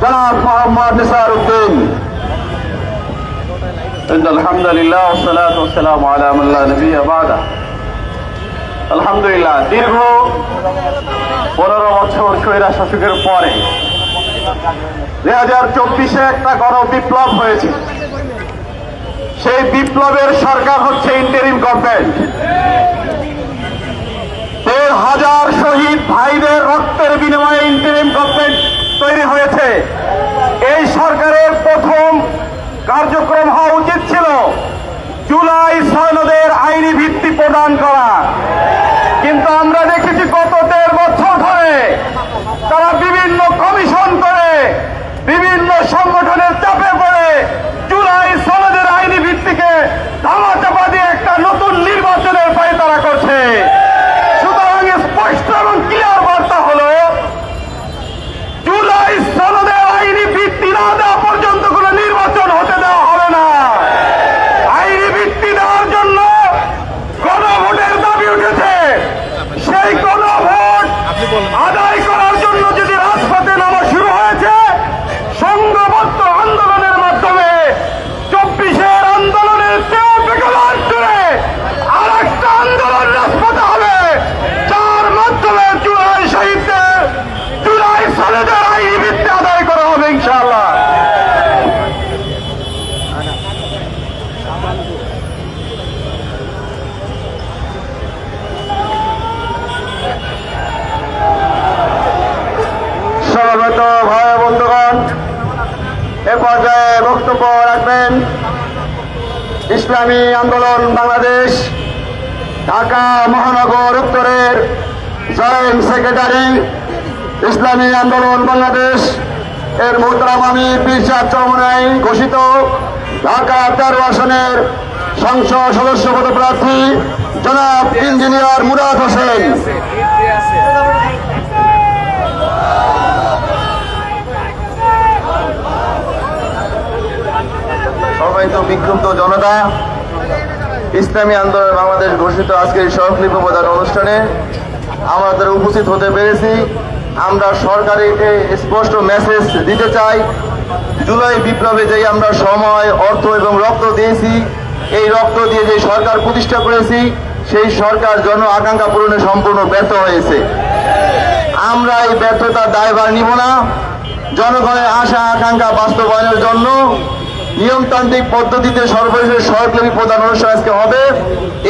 জনাব মোহাম্মদ নিসার উদ্দিন إن الحمد لله والصلاة والسلام على من لا نبي بعده আলহামদুলিল্লাহ দীর্ঘ পনেরো বছর কৈরা শাসকের পরে দুই হাজার চব্বিশে একটা গণ বিপ্লব হয়েছে সেই বিপ্লবের সরকার হচ্ছে ইন্টারিম গভর্নমেন্ট প্রথম কার্যক্রম হওয়া উচিত ছিল জুলাই সৈন্যদের আইনি ভিত্তি প্রদান করা। কিন্তু আমরা দেখেছি গত দেড় বছর ধরে তারা বিভিন্ন কমিশন করে বিভিন্ন সংগঠনের ভাই বন্ধুগণ, এ পর্যায়ে বক্তব্য রাখবেন ইসলামী আন্দোলন বাংলাদেশ, ঢাকা মহানগর উত্তরের জয়েন্ট সেক্রেটারি, ইসলামী আন্দোলন বাংলাদেশ, এর মোহতারাম আমি পিরসাদ চৌমনাই ঘোষিত, ঢাকা তেরো আসনের সংসদ সদস্য পদপ্রার্থী জনাব ইঞ্জিনিয়ার মুরাদ হোসেন। সবাই তো বিক্ষুব্ধ জনতা, ইসলামী আন্দোলন বাংলাদেশ ঘোষিত আজকের এই প্রদান অনুষ্ঠানে আমাদের উপস্থিত হতে পেরেছি। আমরা সরকারিকে স্পষ্ট মেসেজ দিতে চাই। জুলাই বিপ্লবে যে আমরা সময়, অর্থ এবং রক্ত দিয়েছি, এই রক্ত দিয়ে যে সরকার প্রতিষ্ঠা করেছি, সেই সরকার জন আকাঙ্ক্ষা পূরণে সম্পূর্ণ ব্যর্থ হয়েছে। আমরা এই ব্যর্থতার দায়ভার নিব না। জনগণের আশা, আকাঙ্ক্ষা বাস্তবায়নের জন্য নিয়মতান্ত্রিক পদ্ধতিতে সর্বশেষ সরকারি প্রধান অনুষ্ঠান আজকে হবে।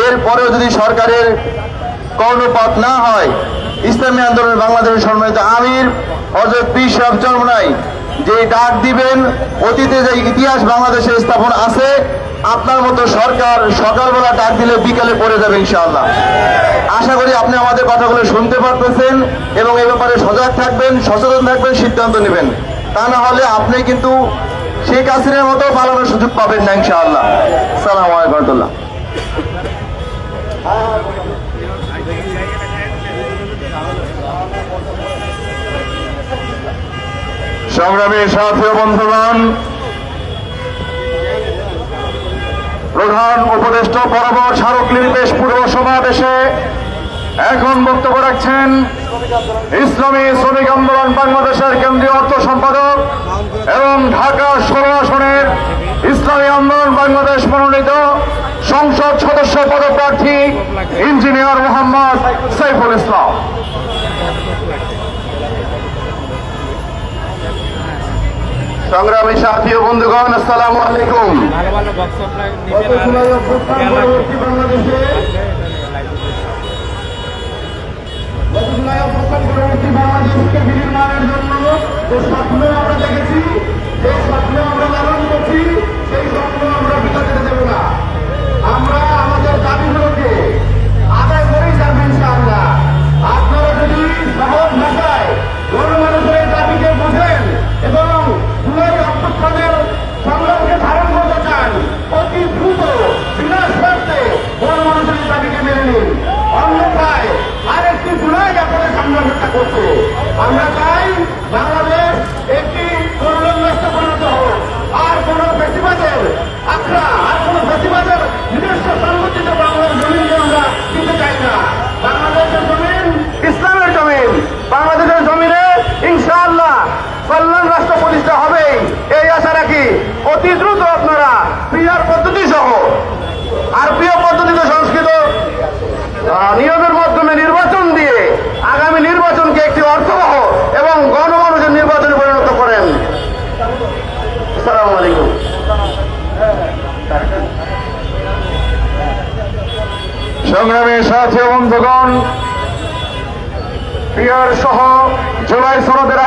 এরপরেও যদি সরকারের কর্ণপাত না হয়, ইসলামী আন্দোলন বাংলাদেশের সম্মানিত আমির হজরত পীর সাহেব চরমনাই যে ডাক দিবেন, অতীতে যে ইতিহাস বাংলাদেশে স্থাপন আছে, আপনার মতো সরকার সকালবেলা ডাক দিলে বিকালে পড়ে যাবে ইনশাআল্লাহ। আশা করি আপনি আমাদের কথাগুলো শুনতে পারতেছেন এবং এ ব্যাপারে সজাগ থাকবেন, সচেতন থাকবেন, সিদ্ধান্ত নেবেন। তা না হলে আপনি কিন্তু শেখ হাসিনার মতো পালানোর সুযোগ পাবেন না ইনশাআল্লাহ। সালাম আলাইকুম সংগ্রামী সাথী বন্ধুগণ, প্রধান উপদেষ্টা বরাবর স্মারকলিপি পেশ পূর্ব সমাবেশে এখন বক্তব্য রাখছেন ইসলামী শ্রমিক আন্দোলন বাংলাদেশের কেন্দ্রীয় অর্থ সম্পাদক এবং ঢাকা ষোলো আসনের ইসলামী আন্দোলন বাংলাদেশ মনোনীত সংসদ সদস্য পদপ্রার্থী ইঞ্জিনিয়ার মোহাম্মদ সাইফুল ইসলাম। সংগ্রামী সাথী ও বন্ধুগণ আসসালামু আলাইকুম। বাংলাদেশে গত জুলাই অভ্যুত্থান পরবর্তী বাংলাদেশকে বিনির্মাণের জন্য। যে স্বপ্ন আমরা দেখেছি যে স্বপ্ন আমরা লালন করছি।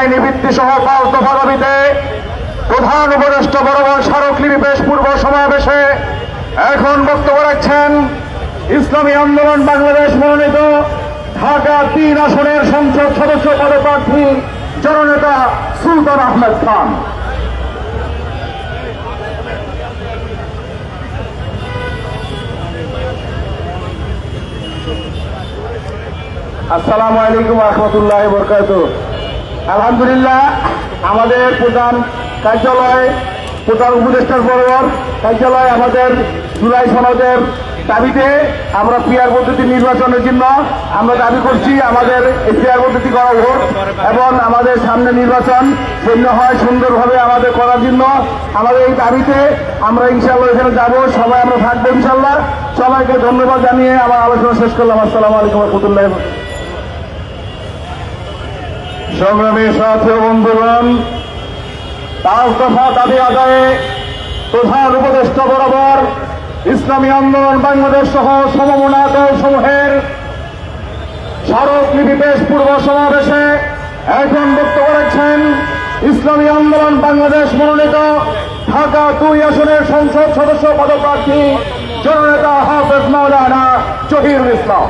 সনদের আইনি ভিত্তি সহ পাঁচ দফা দাবিতে প্রধান উপদেষ্টা বরাবর স্মারকলিপি পেশ পূর্ব সমাবেশে এখন বক্তব্য রাখছেন ইসলামী আন্দোলন বাংলাদেশ মনোনীত ঢাকা তিন আসনের সংসদ সদস্য পদপ্রার্থী জননেতা সুলতান আহমেদ খান। আসসালামু আলাইকুম রহমতুল্লাহ বরকাত আলহামদুলিল্লাহ, আমাদের প্রধান কার্যালয়, প্রধান উপদেষ্টার বরাবর কার্যালয় আমাদের জুলাই সনদের দাবিতে আমরা পিয়ার পদ্ধতি নির্বাচনের জন্য আমরা দাবি করছি, আমাদের পিয়ার পদ্ধতি করা হোক এবং আমাদের সামনে নির্বাচন জন্য হয়, সুন্দরভাবে আমাদের করার জন্য আমাদের এই দাবিতে আমরা ইনশাল্লাহ এখানে যাব, সবাই আমরা থাকব ইনশাল্লাহ সবাইকে ধন্যবাদ জানিয়ে আমার আলোচনা শেষ করলাম। আসসালামু আলাইকুম রহমতুল্লাহ সংগ্রামী সাথী বন্ধুগণ পাঁচ দফা দাবি আদায়ে প্রধান উপদেষ্টা বরাবর ইসলামী আন্দোলন বাংলাদেশ সহ সমমনা দল সমূহের স্মারকলিপি পেশ পূর্ব সমাবেশে এখন বক্তব্য রাখছেন ইসলামী আন্দোলন বাংলাদেশ মনোনীত ঢাকা দুই আসনের সংসদ সদস্য পদপ্রার্থী জননেতা হাফেজ মাওলানা জহিরুল ইসলাম।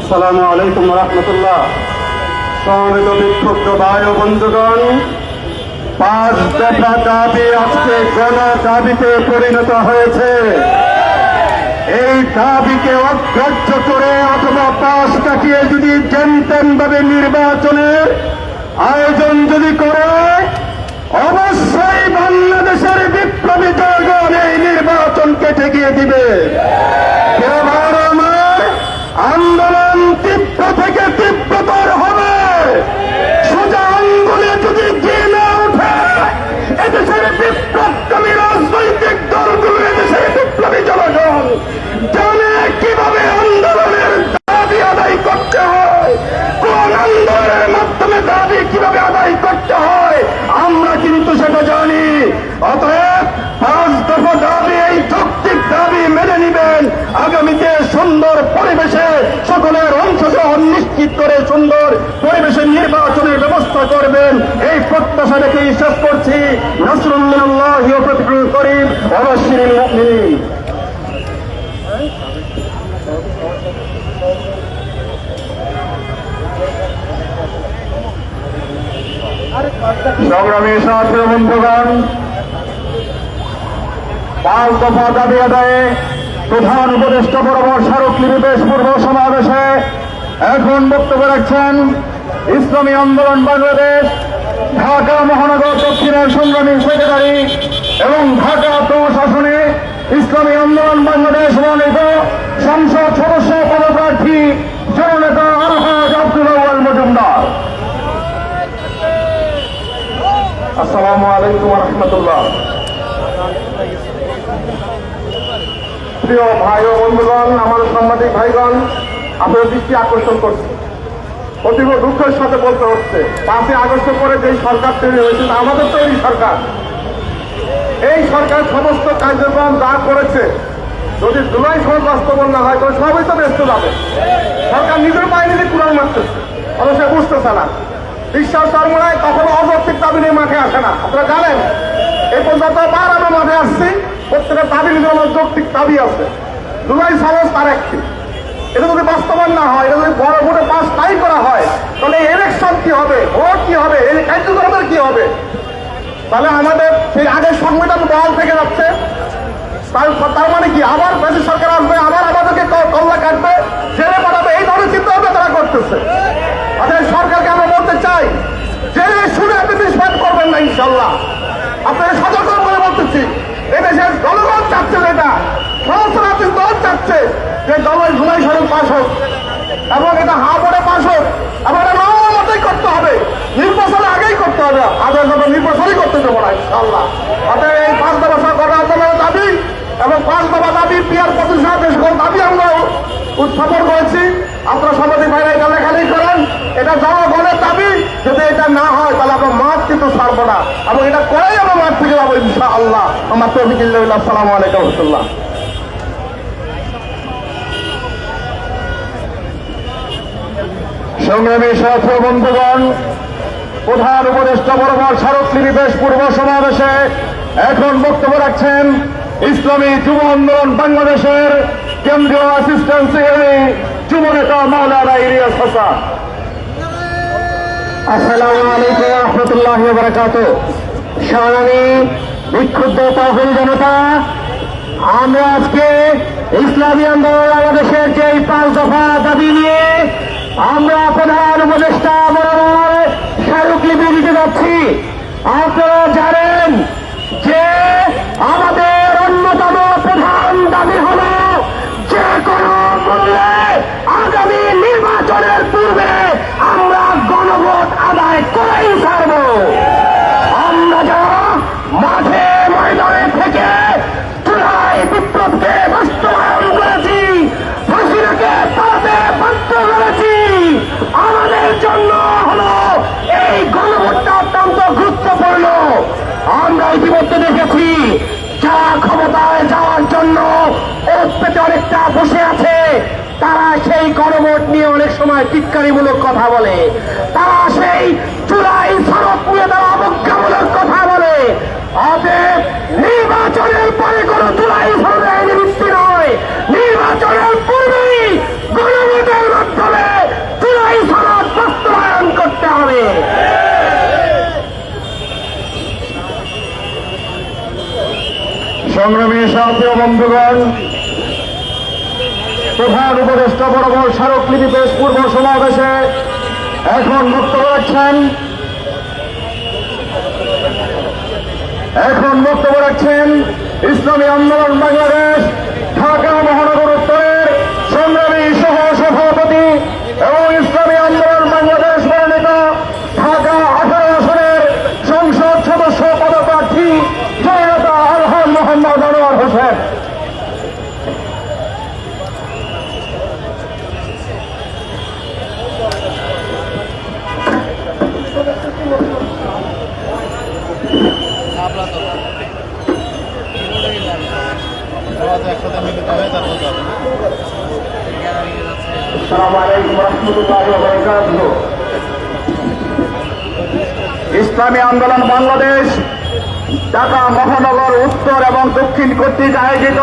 আসসালামু আলাইকুম রহমতুল্লাহ। সমবেত বিক্ষুব্ধ বায়ু বন্ধুগণ, পাঁচ দফা দাবি আজকে গণ দাবিতে পরিণত হয়েছে। এই দাবিকে অগ্রাহ্য করে অথবা পাশ কাটিয়ে যদি জেনতেন ভাবে নির্বাচনের আয়োজন যদি করে, অবশ্যই শেষ করছি সংগ্রামী বন্ধুগণ, পাঁচ দফা দাবি আদায়ে প্রধান উপদেষ্টা বরাবর স্মারকলিপি পেশ পূর্ব সমাবেশে। এখন বক্তব্য রাখছেন ইসলামী আন্দোলন বাংলাদেশ ঢাকা মহানগর দক্ষিণের সংগ্রামী সেক্রেটারি এবং ঢাকা প্রশাসনে ইসলামী আন্দোলন বাংলাদেশ মনোনীত সংসদ সদস্য পদপ্রার্থী জননেতা আলহাজ আব্দুল আউয়াল মজুমদার। আসসালামু আলাইকুম রহমতুল্লাহ প্রিয় ভাই ও বন্ধুগণ আমাদের সাংবাদিক ভাইগণ আপনার দৃষ্টি আকর্ষণ করছে। অতীব দুঃখের সাথে বলতে হচ্ছে, পাঁচই আগস্ট পরে যে সরকার তৈরি হয়েছে আমাদের তৈরি সরকার। এই সরকার সমস্ত কার্যক্রম যা করেছে, যদি জুলাই সহ বাস্তবন না হয় তবে সবই তো ব্যস্ত যাবে। সরকার নিজের নিজে কুড়াল মারতেছে সে বুঝতেছে না। বিশ্বাস সরমরায় কখনো অযৌক্তিক দাবি নিয়ে মাঠে আসে না। আপনারা জানেন এই পর্যন্ত বার আমরা মাঠে আসছি, প্রত্যেকের দাবি নিজের যৌক্তিক দাবি আছে। জুলাই সনদ তার একটি। এটা যদি বাস্তবায়ন না হয়, এটা যদি বড় ভোটে পাস নাই করা হয়, তাহলে ইলেকশন কি হবে? ভোট কি হবে? এই কার্যক্রমের কি হবে? তাহলে আমাদের সেই আগের সংবিধান বহাল থেকে যাচ্ছে। তার মানে কি? আবার ব্রিটিশ সরকার আসবে, আবার আমাদেরকে কল্লা কাটবে, জেলে পাঠাবে। এই ধরনের চিন্তা ভাবনা তারা করতেছে। অতএব সরকারকে আমরা বলতে চাই, জেলে শুনে আপনি নিষ্পাত করবেন না, ইনশাল্লাহ। আপনাদের সতর্ক করে বলতেছি, এদেশের জনগণ চাচ্ছে এটা। সমস্ত রাজ্যের দল চাচ্ছে। যে দলের জুলাই সড়ক পাশ হোক এবং এটা হা পড়ে পাশ হোক এবং এটা নবম মতেই করতে হবে নির্বাচনে আগেই করতে হবে আদায় যখন নির্বাচনই করতে দেবো না ইনশাল্লাহ অতএব এই পাঁচ দফা করা আন্দোলনের দাবি এবং পাঁচ দফা দাবি পিয়ার প্রতিষ্ঠা প্রধান উপদেষ্টা বরাবর স্মারকলিপি পেশ পূর্ব সমাবেশে এখন বক্তব্য রাখছেন ইসলামী যুব আন্দোলন বাংলাদেশের কেন্দ্রীয় অ্যাসিস্ট্যান্ট সেক্রেটারি যুব নেতা মাওলানা ইলিয়াস হাসান। আসসালামু আলাইকুম রহমতুল্লাহ বারাকাত সংগ্রামী বিক্ষুব্ধ তহবিল জনতা, আমরা আজকে ইসলামী আন্দোলন বাংলাদেশের যে পাঁচ দফা দাবি নিয়ে আমরা প্রধান উপদেষ্টা বরাবর লিপি দিতে যাচ্ছি। আপনারা জানেন যে আমাদের সময় টিটকারিমূলক কথা বলে। তারা সেই চূড়াই সড়ক নিয়ে তারা অবজ্ঞামূলক কথা বলে। অতএব নির্বাচনের পরে কোনো চূড়াই সড়ক নয়। নির্বাচনের পূর্বেই গণভোটের মাধ্যমে চূড়াই সড়ক বাস্তবায়ন করতে হবে। সংগ্রামী সাথী বন্ধুগণ প্রধান উপদেষ্টা বরাবর স্মারকলিপি পেশ পূর্ব সমাবেশে এখন বক্তব্য রাখছেন। এখন বক্তব্য রাখছেন ইসলামী আন্দোলন বাংলাদেশ ইসলামী আন্দোলন বাংলাদেশ, ঢাকা মহানগর উত্তর এবং দক্ষিণ কর্তৃক আয়োজিত।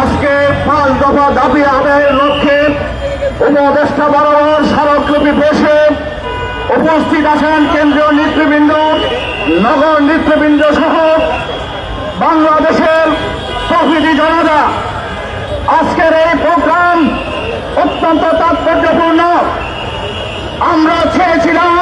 আজকে পাঁচ দফা দাবি আদায়ের লক্ষ্যে উপদেষ্টা বরাবর স্মারকলিপি বসে উপস্থিত আছেন কেন্দ্রীয় নেতৃবৃন্দ, নগর নেতৃবৃন্দ সহ বাংলাদেশের প্রকৃতি জনতা। আজকের এই অত্যন্ত তাৎপর্যপূর্ণ আমরা চেয়েছিলাম